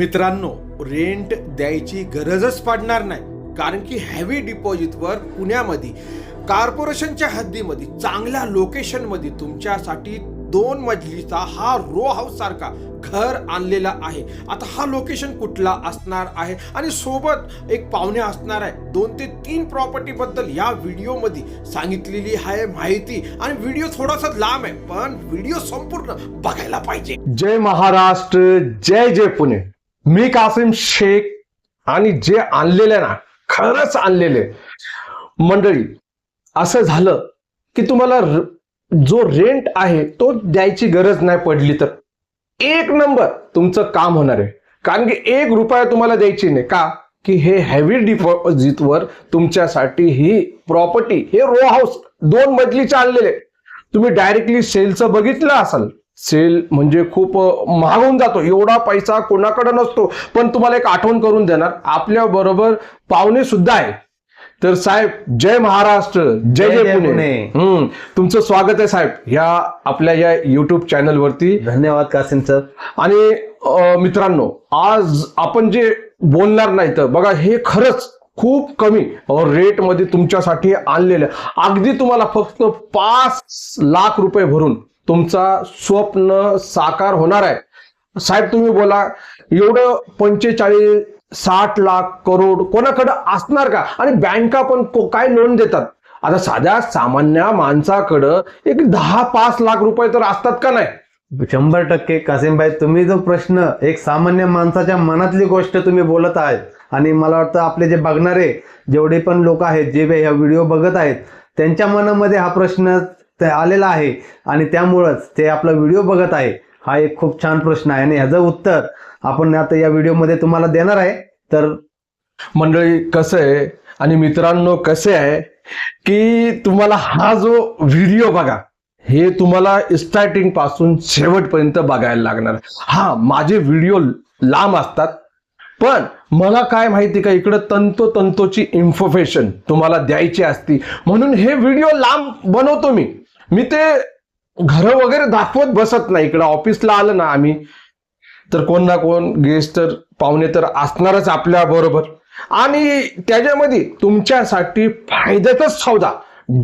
मित्रांनो रेंट द्यायची गरजच पडणार नाही. कारण की हॅवी डिपॉझिटवर पुण्यामध्ये कॉर्पोरेशनच्या हद्दीमध्ये चांगल्या लोकेशनमध्ये तुमच्यासाठी दोन मजलीचा हा रो हाऊस सारखा घर आणलेला आहे. आता हा लोकेशन कुठला असणार आहे? आणि सोबत एक पाहुणे असणार आहे. दोन ते तीन प्रॉपर्टी बद्दल या व्हिडिओमध्ये सांगितलेली आहे माहिती. आणि व्हिडिओ थोडासा लांब आहे पण व्हिडिओ संपूर्ण बघायला पाहिजे. जय महाराष्ट्र जय जय पुणे. मी कासिम शेख आणि जे आणलेले ना खरंच आणलेले. मंडळी असं झालं की तुम्हाला जो रेंट आहे तो द्यायची गरज नाही पडली तर. एक नंबर तुमचं काम होणार आहे. कारण की एक रुपया तुम्हाला द्यायची नाही. का? की हे हेवी डिपॉझिटवर तुमच्यासाठी ही प्रॉपर्टी हे रो हाऊस दोन मजलीचे आणलेले. तुम्ही डायरेक्टली सेलचं बघितलं असाल. सेल म्हणजे खूप अ, महाग होऊन जातो. एवढा पैसा कोणाकडे नसतो. पण तुम्हाला एक आठवण करून देणार. आपल्या बरोबर पाहुणे सुद्धा आहे. तर साहेब जय महाराष्ट्र. जय जय पुणे. हम्म. तुमचं स्वागत आहे साहेब. ह्या आपल्या या युट्यूब चॅनल वरती. धन्यवाद कासिम सर. आणि मित्रांनो आज आपण जे बोलणार नाही तर बघा हे खरंच खूप कमी रेटमध्ये तुमच्यासाठी आणलेलं. अगदी तुम्हाला फक्त पाच लाख रुपये भरून तुमचा स्वप्न साकार होणार आहे. साहेब तुम्ही बोला एवढं पंचेचाळीस साठ लाख करोड कोणाकडे असणार का? आणि बँका पण काय लोन देतात? आता साध्या सामान्य माणसाकडं एक दहा पाच लाख रुपये तर असतात का नाही? शंभर टक्के. कासिमभाई तुम्ही जो प्रश्न एक सामान्य माणसाच्या मनातली गोष्ट तुम्ही बोलत आहेत आणि मला वाटतं आपले जे बघणारे जेवढे पण लोक आहेत जे ह्या व्हिडिओ बघत आहेत त्यांच्या मनामध्ये हा प्रश्न आलेला आहे आणि त्यामुळंच ते आपला व्हिडिओ बघत आहे. हा एक खूप छान प्रश्न आहे आणि ह्याचं उत्तर आपण आता या व्हिडिओमध्ये तुम्हाला देणार आहे. तर मंडळी कसं आहे आणि मित्रांनो कसे आहे की तुम्हाला हा जो व्हिडिओ बघा हे तुम्हाला स्टार्टिंगपासून शेवटपर्यंत बघायला लागणार. हा माझे व्हिडिओ लांब असतात पण मला काय माहिती का इकडं तंतोतंतोची इन्फॉर्मेशन तुम्हाला द्यायची असती. म्हणून हे व्हिडिओ लांब बनवतो मी. मी ते घर वगैरे दाखवत बसत नाही. इकडं ऑफिसला आलं ना आम्ही तर कोण ना कोण गेस्ट तर पाहुणे तर असणारच आपल्या बरोबर. आणि त्याच्यामध्ये तुमच्यासाठी फायद्याचाच सौदा.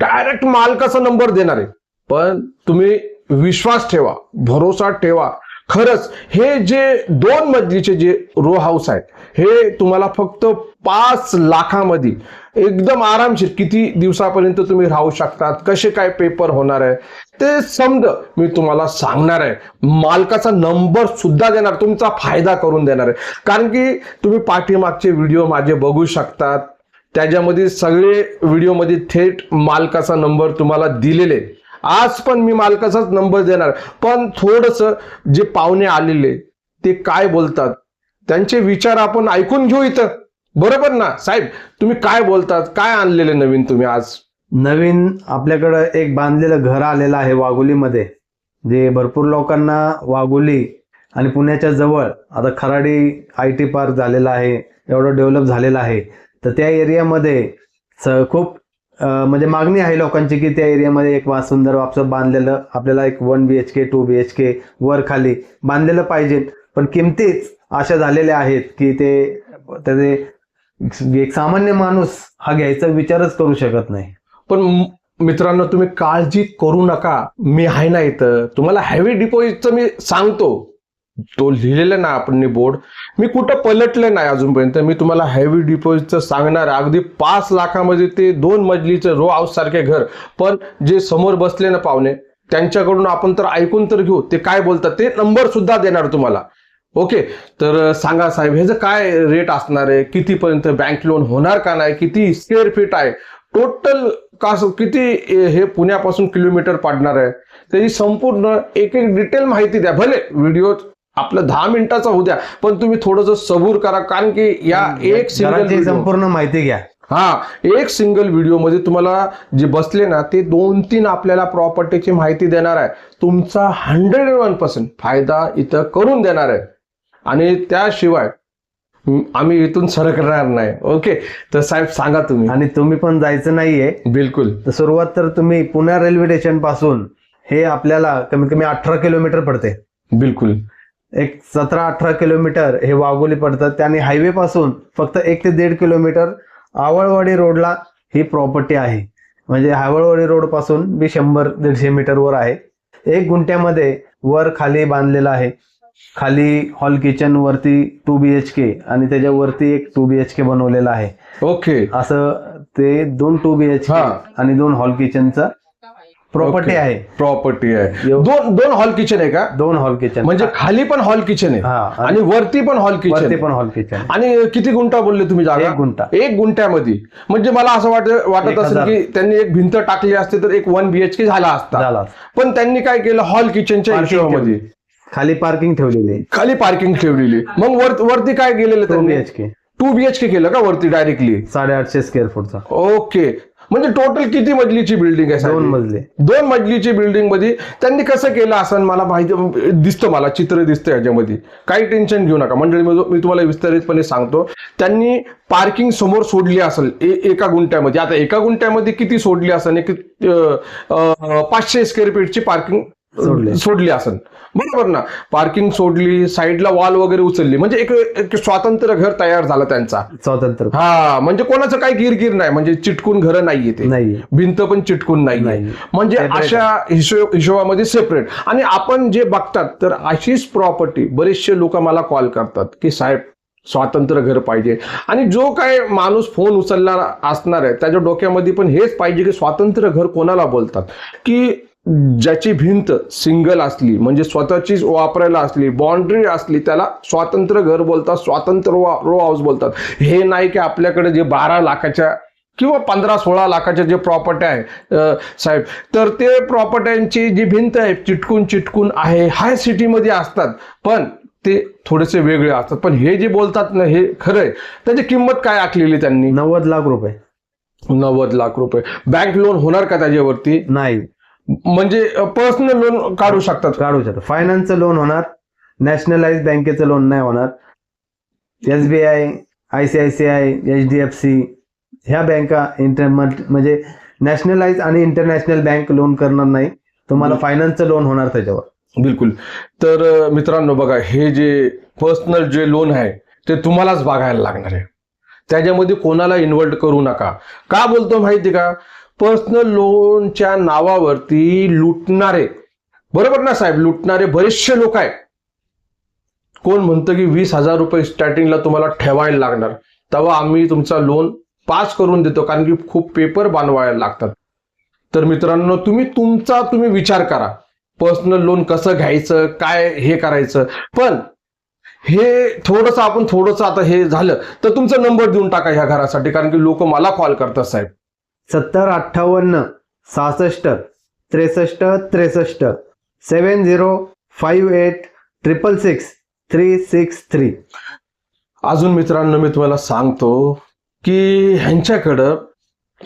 डायरेक्ट मालकाचा नंबर देणार. आहे पण तुम्ही विश्वास ठेवा भरोसा ठेवा. खरंच हे जे दोन मजलीचे जे रो हाऊस आहेत हे तुम्हाला फक्त पाच लाखामध्ये एकदम आरामशीर किती दिवसापर्यंत तुम्ही राहू शकतात कसे काय पेपर होणार आहे ते समज मी तुम्हाला सांगणार आहे. मालकाचा नंबर सुद्धा देणार तुमचा फायदा करून देणार आहे. कारण की तुम्ही पाठीमागचे व्हिडिओ माझे बघू शकतात. त्याच्यामध्ये सगळे व्हिडिओमध्ये थेट मालकाचा नंबर तुम्हाला दिलेले आज पण मी मालकाचाच नंबर देणार. पण थोडस जे पाहुणे आलेले ते काय बोलतात? त्यांचे विचार आपण ऐकून घेऊ इथं. बरोबर ना? साहेब तुम्ही काय बोलतात? काय आणलेले नवीन तुम्ही आज? नवीन आपल्याकडं एक बांधलेलं घर आलेलं आहे वाघोलीमध्ये. जे भरपूर लोकांना वाघोली आणि पुण्याच्या जवळ आता खराडी आय टी पार्क झालेला आहे एवढं डेव्हलप झालेलं आहे. तर त्या एरियामध्ये स- खूप म्हणजे मागणी आहे लोकांची की त्या एरियामध्ये एक वा सुंदर वापस बांधलेलं आपल्याला एक one B H K two B H K वर खाली बांधलेलं पाहिजे. पण किमतीच अशा झालेल्या आहेत की ते त्याचे एक सामान्य माणूस हा घ्यायचा विचारच करू शकत नाही. पण मित्रांनो तुम्ही काळजी करू नका. मी आहे ना इथं. तुम्हाला हॅवी डिपॉझिटचं मी सांगतो. तो लिहिलेला ना आपण बोर्ड. मी कुठं पलटलं नाही अजूनपर्यंत. मी तुम्हाला हेवी डिपॉझिटचं सांगणार अगदी पाच लाखामध्ये ते दोन मजलीचं रो हाऊस सारखे घर. पण जे समोर बसले ना पाहुणे त्यांच्याकडून आपण तर ऐकून तर घेऊ. ते काय बोलतात ते नंबर सुद्धा देणार तुम्हाला. ओके तर सांगा साहेब ह्याचं काय रेट असणार आहे? कितीपर्यंत बँक लोन होणार का नाही? किती स्क्वेअर फीट आहे? टोटल का किती हे पुण्यापासून किलोमीटर पाडणार आहे? त्याची संपूर्ण एक एक डिटेल माहिती द्या. भले व्हिडिओ आपलं दहा मिनिटाचा होऊ द्या पण तुम्ही थोडंसं सबूर करा कारण की या एक सिंगल संपूर्ण माहिती घ्या. हा एक सिंगल व्हिडिओमध्ये तुम्हाला जे बसले ना ते दोन तीन आपल्याला प्रॉपर्टीची माहिती देणार आहे. तुमचा हंड्रेड वन पर्सेंट फायदा इथं करून देणार आहे. आणि त्याशिवाय आम्ही इथून सरकणार नाही. ओके? तर साहेब सांगा तुम्ही. आणि तुम्ही पण जायचं नाहीये. बिलकुल. तर सुरुवात तर तुम्ही पुणे रेल्वे स्टेशनपासून हे आपल्याला कमीत कमी अठरा किलोमीटर पडते. बिलकुल. एक सतरा अठरा किलोमीटर हे वाघोली पडतं त्याने हायवे पासून फक्त एक ते दीड किलोमीटर आवळवाडी रोडला ही प्रॉपर्टी आहे. म्हणजे आवळवाडी रोडपासून बी शंभर दीडशे मीटर वर आहे. एक गुंठ्यामध्ये वर खाली बांधलेला आहे. खाली हॉल किचन वरती टू बी एच के आणि त्याच्यावरती एक टू बी एच के बनवलेला आहे. ओके असं ते दोन टू बी एच के. आणि दोन हॉल किचनचं प्रॉपर्टी. आहे. प्रॉपर्टी आहे. दोन दोन हॉल किचन आहे का? दोन हॉल किचन म्हणजे खाली पण हॉल किचन आहे. हा आणि वरती पण हॉल किचन वरती आहे. पण हॉल किचन आणि किती गुंठा बोलले तुम्ही जागा? एक गुंठा. एक गुंठ्यामध्ये. म्हणजे मला असं वाटत वाटत एक असेल हजार. की त्यांनी एक भिंत टाकली असते तर एक वन बीएचके झाला असता. झाला पण त्यांनी काय केलं? हॉल किचनच्या Parking हिशोबामध्ये. खाली पार्किंग ठेवलेली. आहे खाली पार्किंग ठेवलेली. मग वर वरती काय केलेलं टू त्यांनी? एच के टू बीएचके केलं का वरती डायरेक्टली साडेआठशे स्क्वेअर फूटचा ओके म्हणजे टोटल किती मजलीची बिल्डिंग आहे? दोन मजले. दोन मजलीची बिल्डिंगमध्ये त्यांनी कसं केलं असं मला माहिती दिसतं मला चित्र दिसतं याच्यामध्ये. काही टेन्शन घेऊ नका. मंडळी मी तुम्हाला विस्तारितपणे सांगतो. त्यांनी पार्किंग समोर सोडली असेल एका गुंठ्यामध्ये. आता एका गुंठ्यामध्ये किती सोडली असेल पाचशे स्क्वेअर फीटची पार्किंग सोडली. सोडली असेल बरोबर ना. पार्किंग सोडली साईडला वॉल वगैरे उचलली. म्हणजे एक एक स्वातंत्र्य घर तयार झालं त्यांचा. स्वातंत्र्य. हा म्हणजे कोणाचं काही गिरगिर नाही. म्हणजे चिटकून घर नाहीये ते. नाही भिंत पण चिटकून नाही नाही. म्हणजे अशा हिशो- हिशोबामध्ये सेपरेट आणि आपण जे बघतात तर अशीच प्रॉपर्टी बरेचसे लोक मला कॉल करतात की साहेब स्वातंत्र्य घर पाहिजे. आणि जो काय माणूस फोन उचलणार असणार आहे त्याच्या डोक्यामध्ये पण हेच पाहिजे की स्वातंत्र्य घर कोणाला बोलतात? की ज्याची भिंत सिंगल असली म्हणजे स्वतःचीच वापरायला असली बाउंड्री असली त्याला स्वातंत्र्य घर बोलतात स्वातंत्र्य रो हाऊस बोलतात. हे नाही की आपल्याकडे जे बारा लाखाच्या किंवा पंधरा सोळा लाखाच्या जे प्रॉपर्टी आहे साहेब तर ते प्रॉपर्ट्यांची जी भिंत आहे चिटकून चिटकून आहे हाय सिटीमध्ये असतात. पण ते थोडेसे वेगळे असतात. पण हे जे बोलतात ना हे खरं आहे. त्याची किंमत काय आखलेली त्यांनी? नव्वद लाख रुपये. नव्वद लाख रुपये. बँक लोन होणार का त्याच्यावरती? नाही. म्हणजे पर्सनल लोन काढू शकतात. काढू शकतो फायनान्सचं लोन होणार. नॅशनलाइज बँकेचं लोन नाही होणार. SBI I C I C I H D F C ह्या बँका इंटर म्हणजे नॅशनलाइज आणि इंटरनॅशनल बँक लोन करणार नाही. तुम्हाला फायनान्सचं लोन होणार त्याच्यावर. बिलकुल. तर मित्रांनो बघा हे जे पर्सनल जे लोन आहे ते तुम्हालाच बघायला लागणार आहे. त्याच्यामध्ये कोणाला इन्व्हर्ट करू नका. का बोलतो माहिती का? पर्सनल लोनच्या नावावरती लुटणारे. बरोबर ना साहेब? लुटणारे बरेचसे लोक आहेत. कोण म्हणतं की वीस हजार रुपये स्टार्टिंगला तुम्हाला ठेवायला लागणार. तेव्हा आम्ही तुमचा लोन पास करून देतो कारण की खूप पेपर बनवायला लागतात. तर मित्रांनो तुम्ही तुमचा तुम्ही विचार करा. पर्सनल लोन कसं घ्यायचं काय हे करायचं. पण हे थोडंसं आपण थोडंसं आता हे झालं तर तुमचा नंबर देऊन टाका ह्या घरासाठी कारण की लोक मला कॉल करतात साहेब. सत्तर अठ्ठावन्न सहासष्ट त्रेसष्ट त्रेसष्ट seven zero five eight triple six three six three. अजून मित्रांनो मी तुम्हाला सांगतो की ह्यांच्याकडं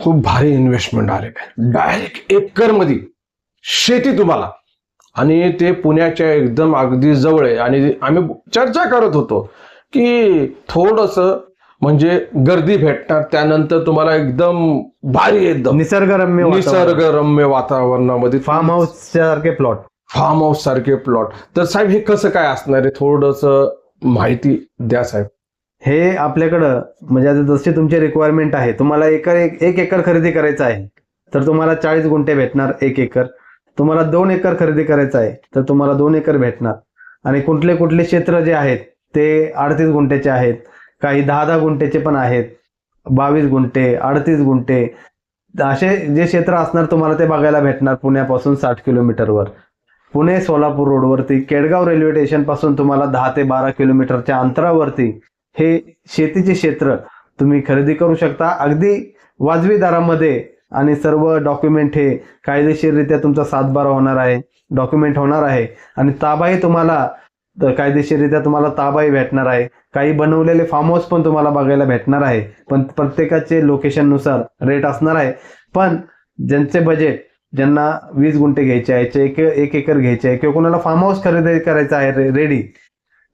खूप भारी इन्व्हेस्टमेंट आलेलं आहे. डायरेक्ट एकरमध्ये शेती तुम्हाला. आणि ते पुण्याच्या एकदम अगदी जवळ आहे. आणि आम्ही चर्चा करत होतो की थोडस म्हणजे गर्दी भेटणार त्यानंतर तुम्हाला एकदम भारी एकदम निसर्गरम्य निसर्गरम्य वातावरणामध्ये फार्म हाऊस सारखे प्लॉट फार्म हाऊस सारखे प्लॉट तर साहेब हे कसं काय असणार आहे? थोडस माहिती द्या साहेब. हे आपल्याकडं म्हणजे आता जशी तुमची रिक्वायरमेंट आहे तुम्हाला एकर एक एक एकर खरेदी करायचं आहे तर तुम्हाला चाळीस गुंठे भेटणार एक एकर. तुम्हाला दोन एकर खरेदी करायचं आहे तर तुम्हाला दोन एकर भेटणार. आणि कुठले कुठले क्षेत्र जे आहेत ते अडतीस गुंठ्याचे आहेत. काही दहा दहा गुंठेचे पण आहेत. बावीस गुंठे अडतीस गुंठे. असे जे क्षेत्र असणार तुम्हाला ते बघायला भेटणार पुण्यापासून साठ किलोमीटरवर पुणे सोलापूर रोडवरती केडगाव रेल्वे स्टेशनपासून तुम्हाला दहा ते बारा किलोमीटरच्या अंतरावरती हे शेतीचे क्षेत्र तुम्ही खरेदी करू शकता. अगदी वाजवी दरामध्ये आणि सर्व डॉक्युमेंट हे कायदेशीररित्या तुमचा सातबारा होणार आहे. डॉक्युमेंट होणार आहे. आणि ताबाही तुम्हाला कायदेशीररित्या तुम्हाला ताबाही भेटणार आहे. काही बनवलेले फार्म हाऊस पण तुम्हाला बघायला भेटणार आहे. पण प्रत्येकाचे लोकेशननुसार रेट असणार आहे. पण ज्यांचे बजेट ज्यांना वीस गुंठे घ्यायचे आहे एक एक एकर घ्यायचे आहे किंवा कोणाला फार्म हाऊस खरेदी करायचं आहे रेडी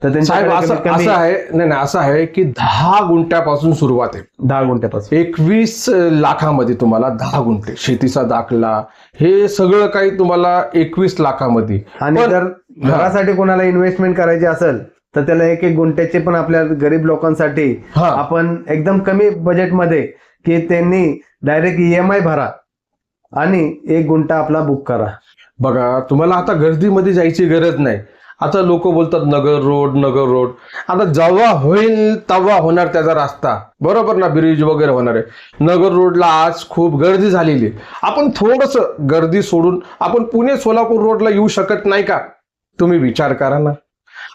तर साहेब त्यांच्याकडे असं असं आहे नाही नाही असं आहे की दहा गुंठ्यापासून सुरुवात आहे. दहा गुंठ्यापासून. एकवीस लाखामध्ये तुम्हाला दहा गुंठे शेतीचा दाखला हे सगळं काही तुम्हाला एकवीस लाखामध्ये. आणि जर घरासाठी कोणाला इन्व्हेस्टमेंट करायची असेल तर त्याला एक एक गुंठ्याचे पण आपल्या गरीब लोकांसाठी आपण एकदम कमी बजेटमध्ये की त्यांनी डायरेक्ट ई एम आय भरा आणि एक गुंठा आपला बुक करा. बघा तुम्हाला आता गर्दीमध्ये जायची गरज नाही. आता लोक बोलतात नगर रोड नगर रोड. आता जेव्हा होईल तेव्हा होणार त्याचा रस्ता. बरोबर ना ब्रिज वगैरे होणार आहे. नगर रोडला आज खूप गर्दी झालेली आहे. आपण थोडस गर्दी सोडून आपण पुणे सोलापूर रोडला येऊ शकत नाही का? तुम्ही विचार करा ना.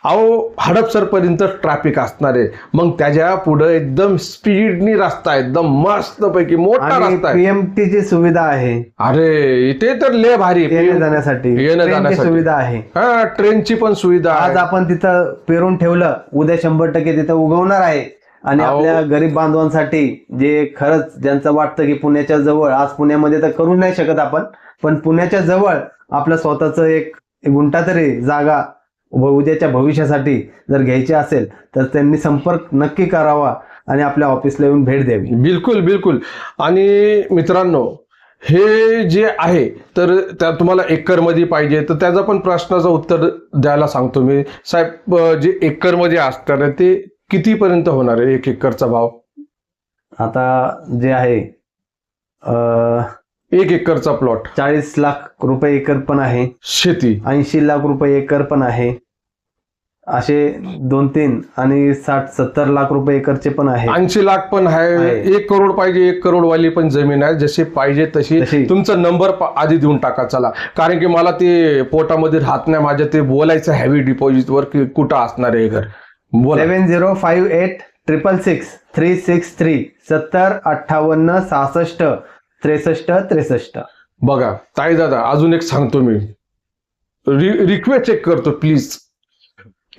अहो हडपसरपर्यंत ट्रॅफिक असणार. आहे मग त्याच्या पुढे एकदम स्पीडनी रस्ता आहे. एकदम मस्त पैकी मोठा रस्ता आहे. पीएमटी ची सुविधा आहे. अरे इथे तर लय भारी. जाण्यासाठी. येण्या ट्रेनची जाण्यासाठी. सुविधा आहे. हा ट्रेनची पण सुविधा आज आहे. आपण तिथं पेरून ठेवलं. उद्या शंभर टक्के तिथं उगवणार आहे. आणि अहो. आपल्या गरीब बांधवांसाठी जे खरंच ज्यांचं वाटतं की पुण्याच्या जवळ आज पुण्यामध्ये तर करू नाही शकत आपण पण पुण्याच्या जवळ आपलं स्वतःच एक गुंठा तरी जागा उद्याच्या भविष्यासाठी जर घ्यायची असेल तर त्यांनी संपर्क नक्की करावा आणि आपल्या ऑफिसला येऊन भेट द्यावी. बिलकुल बिलकुल. आणि मित्रांनो हे जे आहे तर त्या तुम्हाला एकरमध्ये पाहिजे तर त्याचा पण प्रश्नाचं उत्तर द्यायला सांगतो मी. साहेब जे एकरमध्ये असणार आहे ते कितीपर्यंत होणार आहे एक एकरचा भाव? आता जे आहे एक एकरचा प्लॉट चाळीस लाख रुपये एकर पण आहे. शेती. ऐंशी लाख रुपये एकर पण आहे. असे दोन तीन आणि साठ सत्तर लाख रुपये एकरचे पण आहे. ऐंशी लाख पण आहे. एक करोड पाहिजे एक करोड वाली पण जमीन आहे. जशी पाहिजे तशी. तुमचा नंबर आधी देऊन टाका चला. कारण की मला ते पोटामध्ये राहत नाही. माझ्या ते बोलायचं हॅवी डिपॉझिट वर की कुठं असणार आहे घर. Seven zero five eight triple six three six three सत्तर अठ्ठावन्न सहासष्ट त्रेसष्ट त्रेसष्ट. बघा ताई दादा अजून एक सांगतो मी. रिक्वेस्ट चेक करतो प्लीज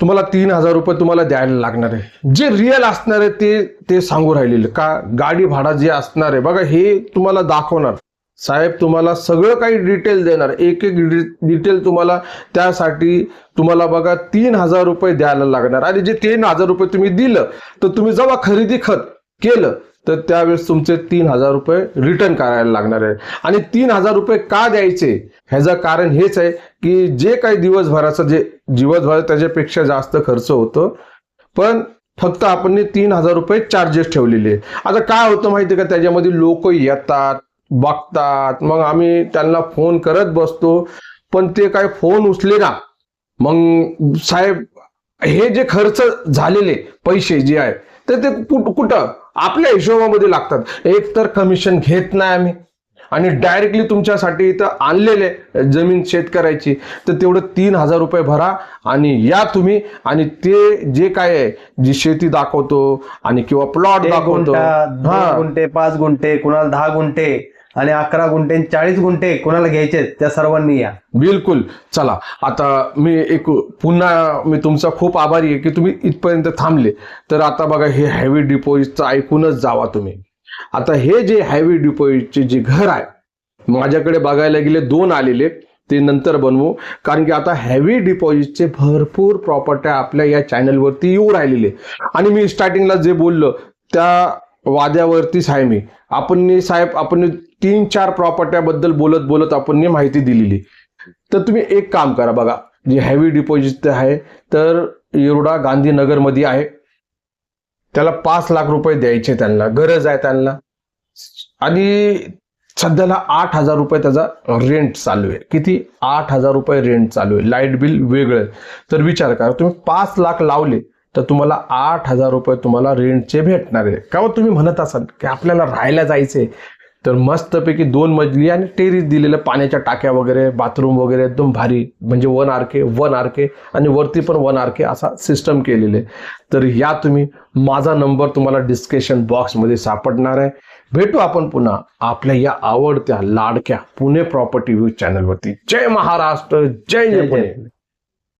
तुम्हाला तीन हजार रुपये तुम्हाला द्यायला लागणार आहे. जे रिअल असणार आहे ते ते सांगू राहिलेले. का गाडी भाडा जे असणार आहे बघा हे तुम्हाला दाखवणार. साहेब तुम्हाला सगळं काही डिटेल देणार. एक एक डिटेल तुम्हाला त्यासाठी तुम्हाला बघा तीन हजार रुपये द्यायला लागणार. आणि जे तीन हजार रुपये तुम्ही दिलं तर तुम्ही जेव्हा खरेदी खत केलं तर त्यावेळेस तुमचे तीन हजार रुपये रिटर्न करायला लागणार आहे. आणि तीन हजार रुपये का द्यायचे? ह्याचं कारण हेच आहे की जे काही दिवसभराचं जे दिवसभर त्याच्यापेक्षा जास्त खर्च होतो पण फक्त आपण तीन हजार रुपये चार्जेस ठेवलेले आता काय होतं माहिती का? त्याच्यामध्ये लोक येतात बघतात. मग आम्ही त्यांना फोन करत बसतो पण ते काय फोन उचले ना मग साहेब हे जे खर्च झालेले पैसे जे आहे तर ते कुठ- कुठं? आपल्या हिशोबामध्ये लागतात. एक तर कमिशन घेत नाही आम्ही. आणि डायरेक्टली तुमच्यासाठी इथं आणलेले जमीन शेतकऱ्याची. तर तेवढं तीन हजार रुपये भरा आणि या तुम्ही. आणि ते जे काय आहे जी शेती दाखवतो आणि किंवा प्लॉट दाखवतो. गुंठे पाच गुंठे कुणाला दहा गुंठे आणि अकरा गुंठे चाळीस गुंठे कोणाला घ्यायचे त्या सर्वांनी या. बिलकुल. चला आता मी एक पुन्हा मी तुमचा खूप आभारी आहे की तुम्ही इथपर्यंत थांबले. तर आता बघा हे हॅवी डिपॉझिटचं ऐकूनच जावा तुम्ही. आता हे जे हॅवी डिपॉझिटचे जे घर आहे माझ्याकडे बघायला गेले दोन आलेले. ते नंतर बनवू. कारण की आता हॅवी डिपॉझिटचे भरपूर प्रॉपर्ट्या आपल्या या चॅनलवरती येऊ राहिलेले. आणि मी स्टार्टिंगला जे बोललो त्या वाद्यावरतीच आहे मी आपण साहेब आपण तीन चार प्रॉपर्ट्याबद्दल बोलत बोलत आपण माहिती दिलेली. तर तुम्ही एक काम करा बघा. जे हॅवी डिपॉझिट आहे तर येरोडा गांधीनगरमध्ये आहे. त्याला पाच लाख रुपये द्यायचे त्यांना. गरज आहे त्यांना. आणि सध्याला आठ हजार रुपये त्याचा रेंट चालू आहे. किती? आठ हजार रुपये रेंट चालू आहे. लाइट बिल वेगळं तर विचार करा. तुम्ही पाच लाख लावले. तर तुम्हाला आठ हजार रुपये तुम्हाला रेंटचे भेटणार आहे. का मग तुम्ही म्हणत असाल की आपल्याला राहायला जायचंय. तर मस्तपैकी दोन मजली आणि टेरिस दिलेलं पाण्याच्या टाक्या वगैरे बाथरूम वगैरे एकदम भारी. म्हणजे one R K one R K आणि वरती पण वन आर के असा सिस्टम केलेले तर या तुम्ही माझा नंबर तुम्हाला डिस्क्रिप्शन बॉक्समध्ये सापडणार आहे. भेटू आपण पुन्हा आपल्या या आवडत्या लाडक्या पुणे प्रॉपर्टी व्ह्यू चॅनलवरती जय महाराष्ट्र जय जय पुणे.